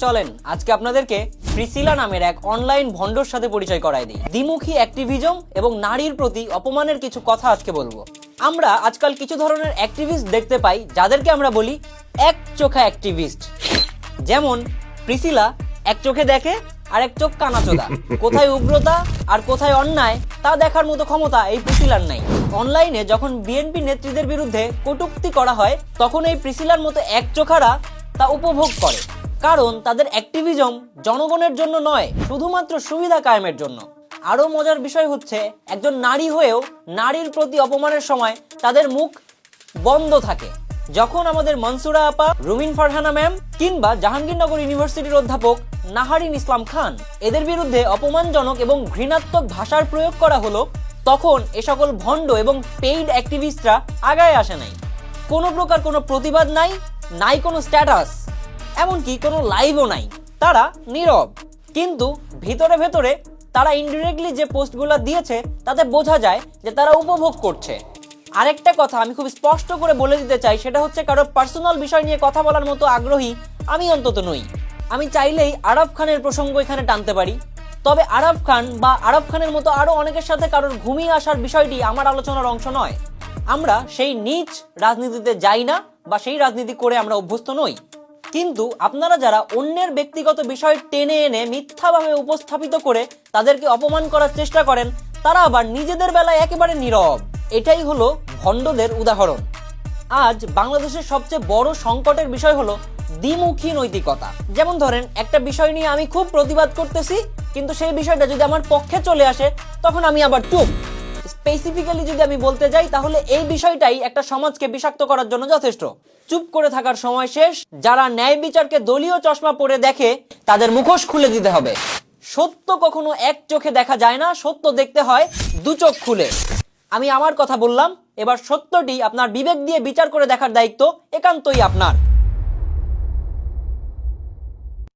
চলেন আজকে আপনাদেরকে প্রিসিলা নামের এক অনলাইন ভন্ডর সাথে পরিচয় করায় দিই। দ্বিমুখী অ্যাক্টিভিজম এবং নারীর প্রতি অপমানের কিছু কথা আজকে বলব। আমরা আজকাল কিছু ধরনের অ্যাক্টিভিস্ট দেখতে পাই যাদেরকে আমরা বলি এক চোখা অ্যাক্টিভিস্ট। যেমন প্রিসিলা এক চোখে দেখে আর এক চোখ কানাচোদা। কোথায় উগ্রতা আর কোথায় অন্যায় তা দেখার মতো ক্ষমতা এই প্রিসিলার নাই। অনলাইনে যখন বিএনপি নেত্রীদের বিরুদ্ধে কটূক্তি করা হয় তখন এই প্রিসিলার মতো এক চোখারা তা উপভোগ করে। কারণ তাদের অ্যাক্টিভিজম জনগণের জন্য নয়, শুধুমাত্র সুবিধা কায়েমের জন্য। আরও মজার বিষয় হচ্ছে, একজন নারী হয়েও নারীর প্রতি অপমানের সময় তাদের মুখ বন্ধ থাকে। যখন আমাদের মনসুরা আপা, রুমিন ফারহানা ম্যাম, কিংবা জাহাঙ্গীরনগর ইউনিভার্সিটির অধ্যাপক নাহারিন ইসলাম খান, এদের বিরুদ্ধে অপমানজনক এবং ঘৃণাত্মক ভাষার প্রয়োগ করা হলো, তখন এ সকল ভণ্ড এবং পেইড অ্যাক্টিভিস্টরা আগায় আসে নাই। কোনো প্রকার কোনো প্রতিবাদ নাই নাই কোনো স্ট্যাটাস। এমনকি কোনো লাইভও নাই। তারা নীরব। কিন্তু ভিতরে ভেতরে তারা ইনডিরেক্টলি যে পোস্টগুলো দিয়েছে, তাতে বোঝা যায় যে তারা উপভোগ করছে। আরেকটা কথা আমি খুব স্পষ্ট করে বলে দিতে চাই, সেটা হচ্ছে কারোর পার্সোনাল বিষয় নিয়ে কথা বলার মতো আগ্রহী আমি অন্তত নই। আমি চাইলেই আরব খানের প্রসঙ্গ এখানে টানতে পারি। তবে আরব খান বা আরব খানের মতো আরও অনেকের সাথে কারোর ঘুমিয়ে আসার বিষয়টি আমার আলোচনার অংশ নয়। আমরা সেই নিচ রাজনীতিতে যাই না বা সেই রাজনীতি করে আমরা অভ্যস্ত নই। কিন্তু আপনারা যারা অন্যের ব্যক্তিগত বিষয় টেনে এনে মিথ্যাভাবে উপস্থাপিত করে তাদেরকে অপমান করার চেষ্টা করেন, তারা আবার নিজেদের বেলায় একেবারে নীরব। এটাই হলো ভণ্ডদের উদাহরণ। আজ বাংলাদেশের সবচেয়ে বড় সংকটের বিষয় হলো দ্বিমুখী নৈতিকতা। যেমন ধরেন, একটা বিষয় নিয়ে আমি খুব প্রতিবাদ করতেছি, কিন্তু সেই বিষয়টা যদি আমার পক্ষে চলে আসে, তখন আমি আবার চুপ। স্পেসিফিক্যালি যদি আমি বলতে যাই, তাহলে এই বিষয়টাই একটা সমাজকে বিষাক্ত করার জন্য যথেষ্ট। চুপ করে থাকার সময় শেষ। যারা ন্যায় বিচারকে দলীয় চশমা পরে দেখে, তাদের মুখোশ খুলে দিতে হবে। সত্য কখনো এক চোখে দেখা যায় না, সত্য দেখতে হয় দু চোখ খুলে। আমি আমার কথা বললাম, এবার সত্যটি আপনার বিবেক দিয়ে বিচার করে দেখার দায়িত্ব একান্তই আপনার।